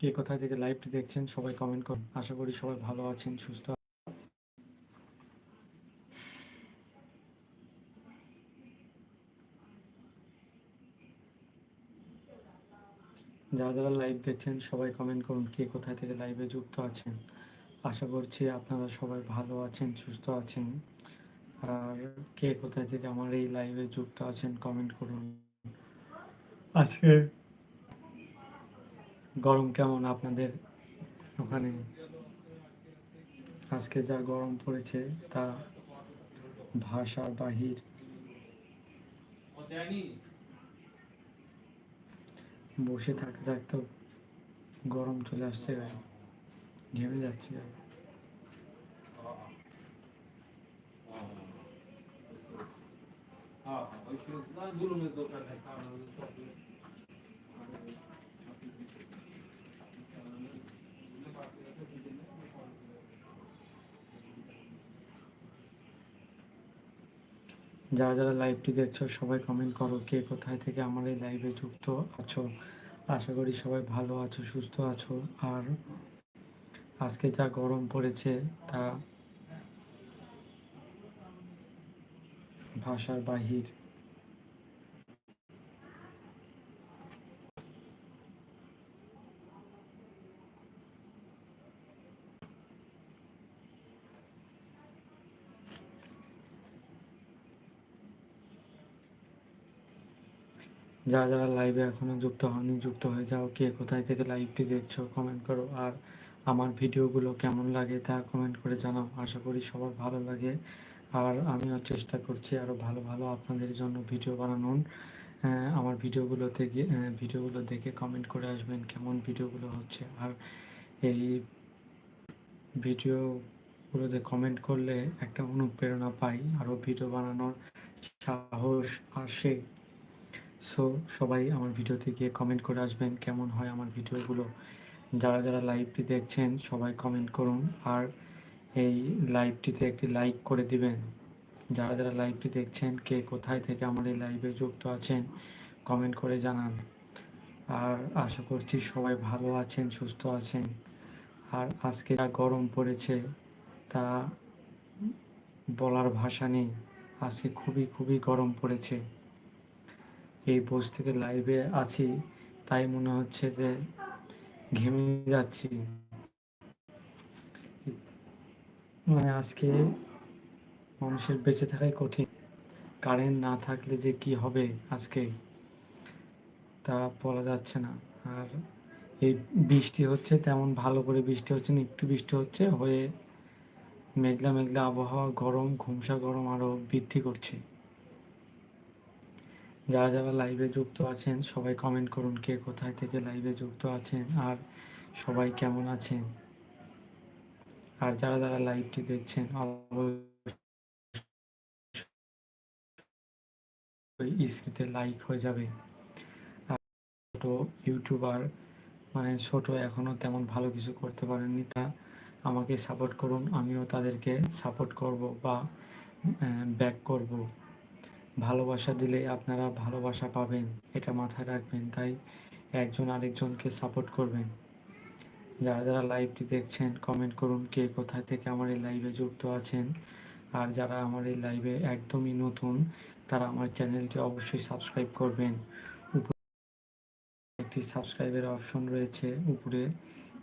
কে কোথায় থেকে লাইভটি দেখছেন সবাই কমেন্ট করুন। আশা করি সবাই ভালো আছেন, সুস্থ যারা যারা লাইভ দেখছেন সবাই কমেন্ট করুন কে কোথায় থেকে লাইভে যুক্ত আছেন। আশা করছি আপনারা সবাই ভালো আছেন, সুস্থ আছেন। আর কে কোথায় থেকে আমার এই লাইভে যুক্ত আছেন কমেন্ট করুন। আজকে গরম কেমন আপনাদের ওখানে? আজকে যা গরম পড়েছে, তা ভাষার বাহির। বসে থাকতে থাকতে গরম চলে আসছে, ঘেমে যাচ্ছে। গায়ে যারা যারা লাইভটি দেখছ, সবাই কমেন্ট করো কে কোথায় থেকে আমার এই লাইভে যুক্ত আছো। আশা করি সবাই ভালো আছো, সুস্থ আছো। আর আজকে যা গরম পড়েছে, তা ভাষার বাহির যারা যারা লাইভে এখনও যুক্ত হয়নি, যুক্ত হয়ে যাও। কে কোথায় থেকে লাইভটি দেখছ কমেন্ট করো। আর আমার ভিডিওগুলো কেমন লাগে তা কমেন্ট করে জানাও। আশা করি সবার ভালো লাগে। আর আমিও চেষ্টা করছি আরও ভালো ভালো আপনাদের জন্য ভিডিও বানানোর। আমার ভিডিওগুলোতে গিয়ে ভিডিওগুলো দেখে কমেন্ট করে আসবেন কেমন ভিডিওগুলো হচ্ছে। আর এই ভিডিওগুলোতে কমেন্ট করলে একটা অনুপ্রেরণা পাই। আরও ভিডিও বানানোর সাহস আসে। সো সবাই আমার ভিডিওতে গিয়ে কমেন্ট করে আসবেন কেমন হয় আমার ভিডিওগুলো যারা যারা লাইভটি দেখছেন, সবাই কমেন্ট করুন। আর এই লাইভটিতে একটি লাইক করে দিবেন। যারা যারা লাইভটি দেখছেন, কে কোথায় থেকে আমার এই লাইভে যুক্ত আছেন কমেন্ট করে জানান। আর আশা করছি সবাই ভালো আছেন, সুস্থ আছেন। আর আজকে যা গরম পড়েছে, তা বলার ভাষা নেই। আজকে খুবই খুবই গরম পড়েছে। এই বস থেকে লাইভে আছি, তাই মনে হচ্ছে যে ঘেমে যাচ্ছি। মানে আজকে মানুষের বেঁচে থাকাই কঠিন। কারেন্ট না থাকলে যে কি হবে আজকে, তা বলা যাচ্ছে না। আর এই বৃষ্টি হচ্ছে, তেমন ভালো করে বৃষ্টি হচ্ছে না, একটু বৃষ্টি হচ্ছে, হয়ে মেঘলা মেঘলা আবহাওয়া, গরম, ঘুমসা গরম আরও বৃদ্ধি করছে। যারা যারা লাইভে যুক্ত আছেন, সবাই কমেন্ট করুন কে কোথায় থেকে লাইভে যুক্ত আছেন আর সবাই কেমন আছেন। আর যারা যারা লাইভটি দেখছেন স্ক্রিতে লাইক হয়ে যাবে। ছোট ইউটিউবার মানে ছোট এখনও তেমন ভালো কিছু করতে পারেননি তা আমাকে সাপোর্ট করুন, আমিও তাদেরকে সাপোর্ট করব বা ব্যাক করব। ভালোবাসা দিলে আপনারা ভালোবাসা পাবেন, এটা মাথায় রাখবেন। তাই একজন আরেকজনকে সাপোর্ট করবেন। যারা যারা লাইভটি দেখছেন কমেন্ট করুন কে কোথায় থেকে আমার এই লাইভে যুক্ত আছেন। আর যারা আমার এই লাইভে একদমই নতুন, তারা আমার চ্যানেলটি অবশ্যই সাবস্ক্রাইব করবেন। একটি সাবস্ক্রাইবের অপশন রয়েছে, উপরে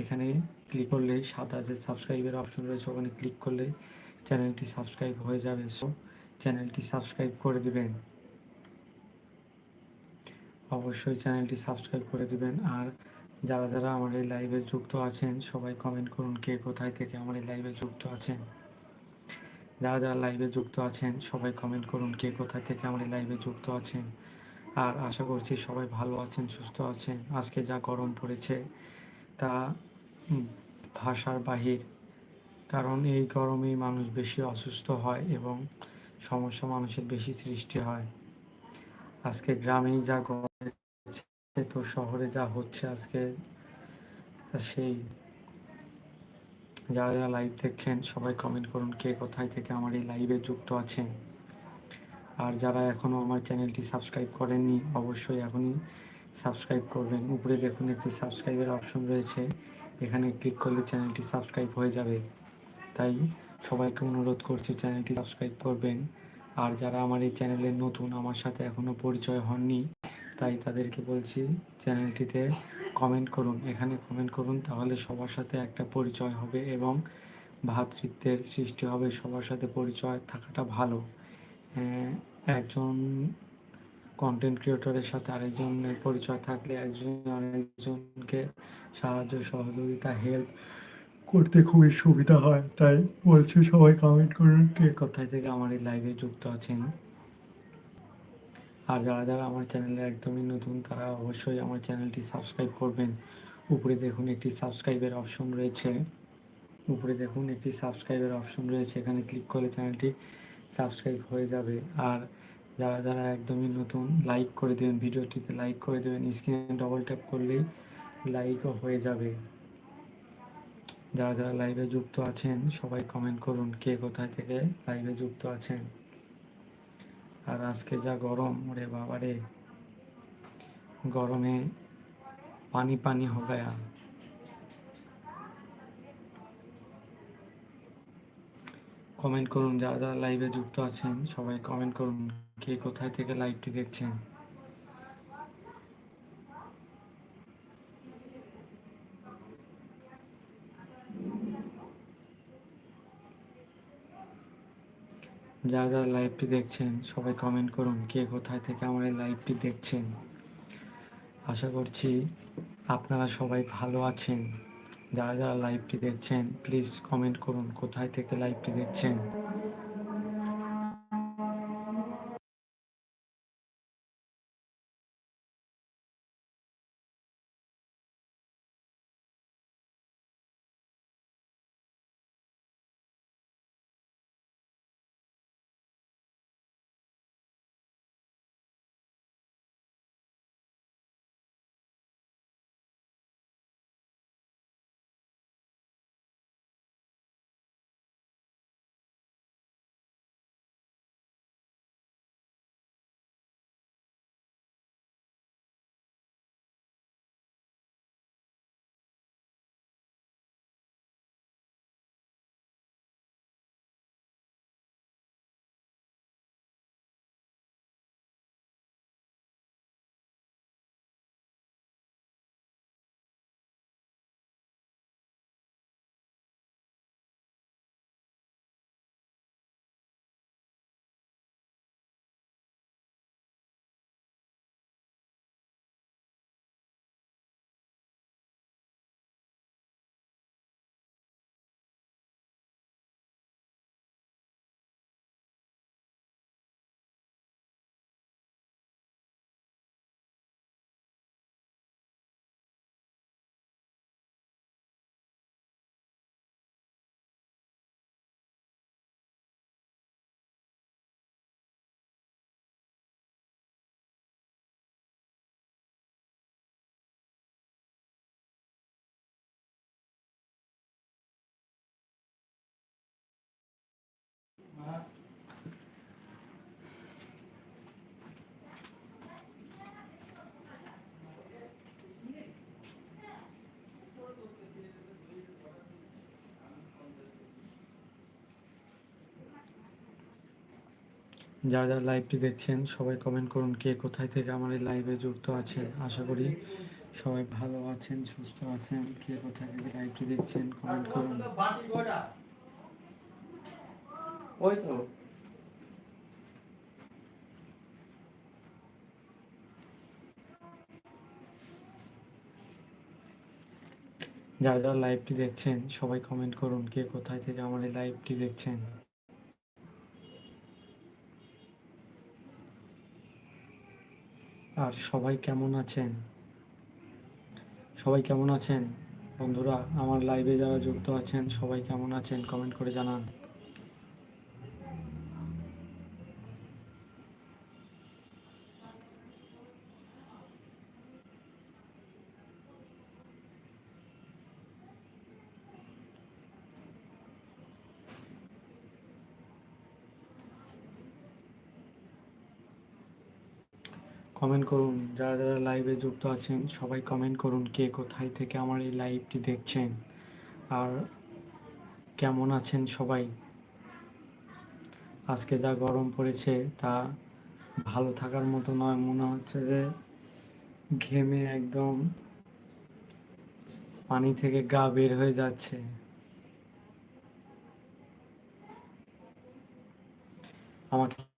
এখানে ক্লিক করলেই সাদা যে সাবস্ক্রাইবের অপশন রয়েছে, ওখানে ক্লিক করলে চ্যানেলটি সাবস্ক্রাইব হয়ে যাবে। সো চ্যানেলটি সাবস্ক্রাইব করে দিবেন। অবশ্যই চ্যানেলটি সাবস্ক্রাইব করে দিবেন। আর যারা যারা আমার এই লাইভে যুক্ত আছেন, সবাই কমেন্ট করুন কে কোথায় থেকে আমার এই লাইভে যুক্ত আছেন। যারা যারা লাইভে যুক্ত আছেন, সবাই কমেন্ট করুন কে কোথায় থেকে আমার এই লাইভে যুক্ত আছেন। আর আশা করছি সবাই ভালো আছেন, সুস্থ আছেন। আজকে যা গরম পড়েছে তা ভাষার বাহির। কারণ এই গরমেই মানুষ বেশি অসুস্থ হয় এবং সমস্যা মানুষের বেশি সৃষ্টি হয়। আজকে গ্রামেই যা গড়ে তো শহরে যা হচ্ছে আজকে সেই। যারা যারা লাইভ দেখছেন, সবাই কমেন্ট করুন কে কোথায় থেকে আমার এই লাইভে যুক্ত আছেন। আর যারা এখনও আমার চ্যানেলটি সাবস্ক্রাইব করেননি, অবশ্যই এখনই সাবস্ক্রাইব করবেন। উপরে দেখুন একটি সাবস্ক্রাইবের অপশন রয়েছে। এখানে ক্লিক করলে চ্যানেলটি সাবস্ক্রাইব হয়ে যাবে। তাই সবাইকে অনুরোধ করছি চ্যানেলটি সাবস্ক্রাইব করবেন। আর যারা আমার এই চ্যানেলে নতুন, আমার সাথে এখনও পরিচয় হননি, তাই তাদেরকে বলছি চ্যানেলটিতে কমেন্ট করুন। এখানে কমেন্ট করুন, তাহলে সবার সাথে একটা পরিচয় হবে এবং ভ্রাতৃত্বের সৃষ্টি হবে, সবার সাথে পরিচয় থাকাটা ভালো। একজন কন্টেন্ট ক্রিয়েটরের সাথে আরেকজনের পরিচয় থাকলে একজন আরেকজনকে সাহায্য, সহযোগিতা হেল্প করতে খুবই সুবিধা হয়, তাই বলছি সবাই কমেন্ট করুন কে কোথায় থেকে আমার এই লাইভে যুক্ত আছেন? আর যারা যারা আমার চ্যানেলে একদমই নতুন, তারা অবশ্যই আমার চ্যানেলটি সাবস্ক্রাইব করবেন। উপরে দেখুন একটি সাবস্ক্রাইবের অপশন রয়েছে। উপরে দেখুন একটি সাবস্ক্রাইবের অপশন রয়েছে, এখানে ক্লিক করলে চ্যানেলটি সাবস্ক্রাইব হয়ে যাবে। আর যারা যারা একদমই নতুন লাইক করে দেবেন, ভিডিওটিতে লাইক করে দেবেন স্ক্রিনে ডবল ট্যাপ করলেই লাইকও হয়ে যাবে। যারা যারা লাইভে যুক্ত আছেন, সবাই কমেন্ট করুন কে কোথায় থেকে লাইভে যুক্ত আছেন। আর আজকে যা গরম রে বাবা রে গরমে পানি পানি হো গায়া কমেন্ট করুন যারা যারা লাইভে যুক্ত আছেন, সবাই কমেন্ট করুন কে কোথায় থেকে লাইভটি দেখছেন। যারা যারা লাইভটি দেখছেন, সবাই কমেন্ট করুন কে কোথায় থেকে আমার এই লাইভটি দেখছেন। আশা করছি আপনারা সবাই ভালো আছেন। যারা যারা লাইভটি দেখছেন প্লিজ কমেন্ট করুন কোথায় থেকে লাইভটি দেখছেন। যারা যারা লাইভটি দেখছেন সবাই কমেন্ট করুন কে কোথায় থেকে আমার এই লাইভে যুক্ত আছেন। আশা করি সবাই ভালো আছেন সুস্থ আছেন। কে কোথায় থেকে লাইভটি দেখছেন কমেন্ট করুন। ওই তো। যারা যারা লাইভটি দেখছেন সবাই কমেন্ট করুন কে কোথায় থেকে আমার এই লাইভটি দেখছেন। আর সবাই কেমন আছেন? সবাই কেমন আছেন? বন্ধুরা, আমার লাইভে যারা যুক্ত আছেন, সবাই কেমন আছেন? কমেন্ট করে জানান। কমেন্ট করুন। যারা যারা লাইভে যুক্ত আছেন, সবাই কমেন্ট করুন কে কোথায় থেকে আমার এই লাইভটি দেখছেন। আর কেমন আছেন সবাই? আজকে যা গরম পড়েছে তা ভালো থাকার মতো নয়। মনে হচ্ছে যে ঘেমে একদম পানি থেকে গা বের হয়ে যাচ্ছে। আমাকে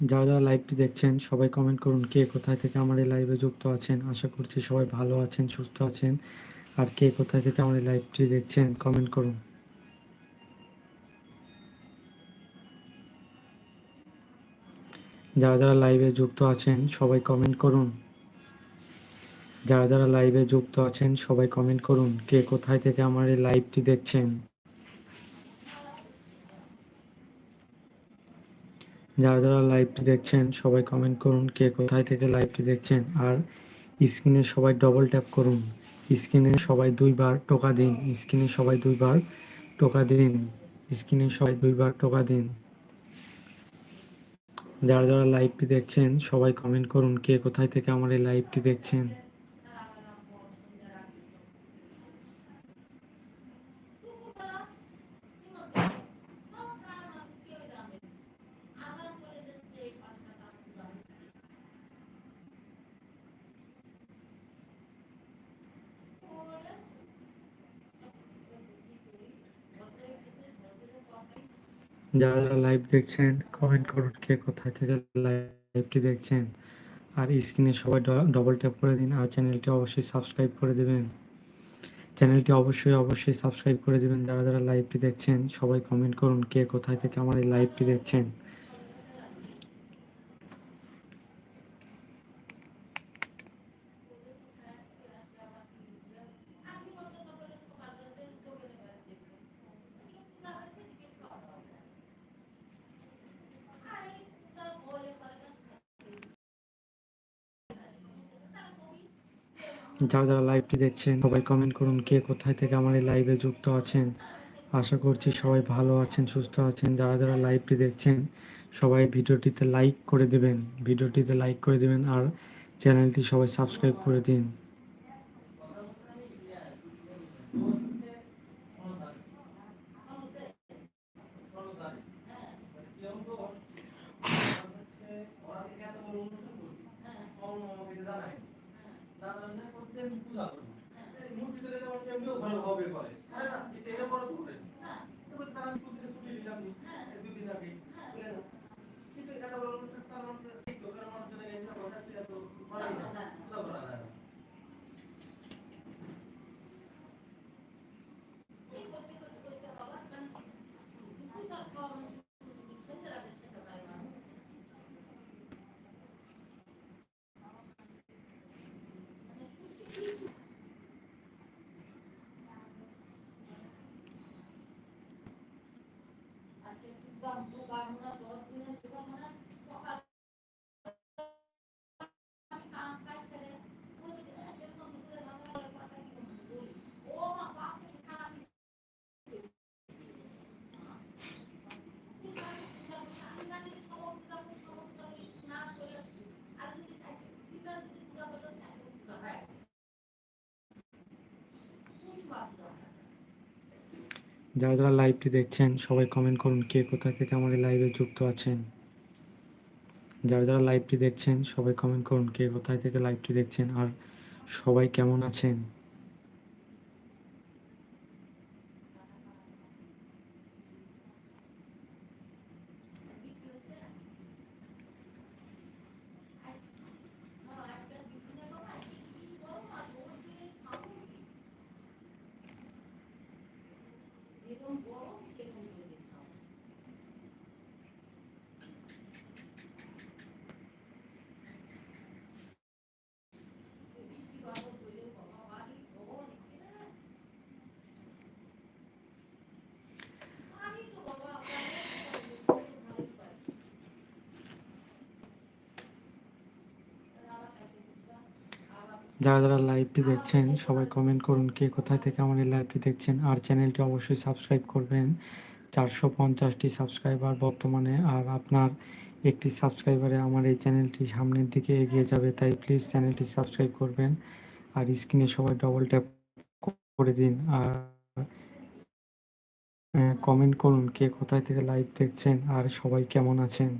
যারা যারা লাইভটি দেখছেন, সবাই কমেন্ট করুন কে কোথায় থেকে আমার এই লাইভে যুক্ত আছেন। আশা করছি সবাই ভালো আছেন, সুস্থ আছেন। আর কে কোথায় থেকে আমার এই লাইভটি দেখছেন কমেন্ট করুন। যারা যারা লাইভে যুক্ত আছেন, সবাই কমেন্ট করুন। যারা যারা লাইভে যুক্ত আছেন, সবাই কমেন্ট করুন কে কোথায় থেকে আমার এই লাইভটি দেখছেন। যারা যারা লাইভটি দেখছেন, সবাই কমেন্ট করুন কে কোথায় থেকে লাইভটি দেখছেন আর স্ক্রিনে সবাই ডবল ট্যাপ করুন। স্ক্রিনে সবাই দুইবার টোকা দিন। স্ক্রিনে সবাই দুইবার টোকা দিন। স্ক্রিনে সবাই দুইবার টোকা দিন। যারা যারা লাইভটি দেখছেন, সবাই কমেন্ট করুন কে কোথায় থেকে আমার এই লাইভটি দেখছেন। যারা লাইভ দেখছেন কমেন্ট করুন কে কোথায় থেকে লাইভটি দেখছেন। আর স্ক্রিনে সবাই ডবল ট্যাপ করে দিন, আর চ্যানেলটি অবশ্যই সাবস্ক্রাইব করে দেবেন। চ্যানেলটি অবশ্যই অবশ্যই সাবস্ক্রাইব করে দেবেন, যারা যারা লাইভটি দেখছেন, সবাই কমেন্ট করুন কে কোথায় থেকে আমার এই লাইভটি দেখছেন। যারা যারা লাইভটি দেখছেন, সবাই কমেন্ট করুন কে কোথায় থেকে আমার এই লাইভে যুক্ত আছেন। আশা করছি সবাই ভালো আছেন, সুস্থ আছেন। যারা যারা লাইভটি দেখছেন, সবাই ভিডিওটিতে লাইক করে দেবেন। ভিডিওটিতে লাইক করে দেবেন আর চ্যানেলটি সবাই সাবস্ক্রাইব করে দিন। Vamos. যারা যারা লাইভটি দেখছেন, সবাই কমেন্ট করুন কে কোথা থেকে আমাদের লাইভে যুক্ত আছেন। যারা যারা লাইভটি দেখছেন, সবাই কমেন্ট করুন কে কোথায় থেকে লাইভটি দেখছেন, আর সবাই কেমন আছেন? যারা যারা লাইভটি দেখছেন, সবাই কমেন্ট করুন কে কোথায় থেকে আমাদের লাইভটি দেখছেন। আর চ্যানেলটি অবশ্যই সাবস্ক্রাইব করবেন। চারশো পঞ্চাশটি সাবস্ক্রাইবার বর্তমানে, আর আপনার একটি সাবস্ক্রাইবারে আমার এই চ্যানেলটি সামনের দিকে এগিয়ে যাবে, তাই প্লিজ চ্যানেলটি সাবস্ক্রাইব করবেন। আর স্ক্রিনে সবাই ডবল ট্যাপ করে দিন, আর কমেন্ট করুন কে কোথায় থেকে লাইভ দেখছেন, আর সবাই কেমন আছেন।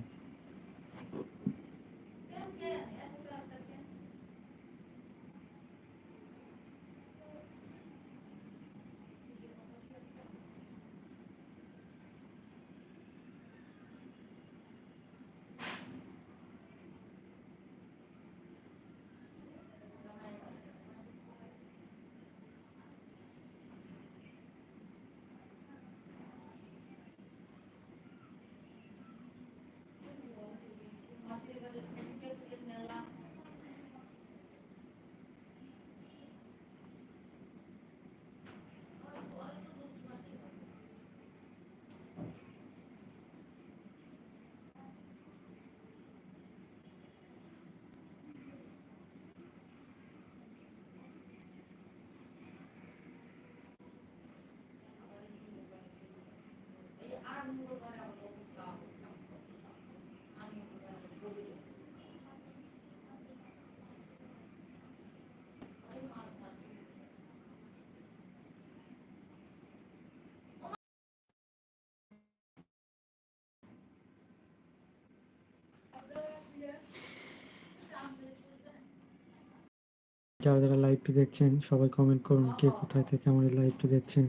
যারা যারা লাইভটি দেখছেন, সবাই কমেন্ট করুন কে কোথায় থেকে আমাদের লাইভটি দেখছেন।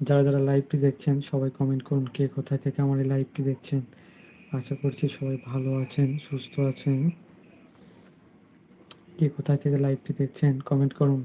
যারা যারা লাইভটি দেখছেন, সবাই কমেন্ট করুন কে কোথায় থেকে আমার এই লাইভটি দেখছেন। আশা করছি সবাই ভালো আছেন, সুস্থ আছেন। কে কোথায় থেকে লাইভটি দেখছেন কমেন্ট করুন।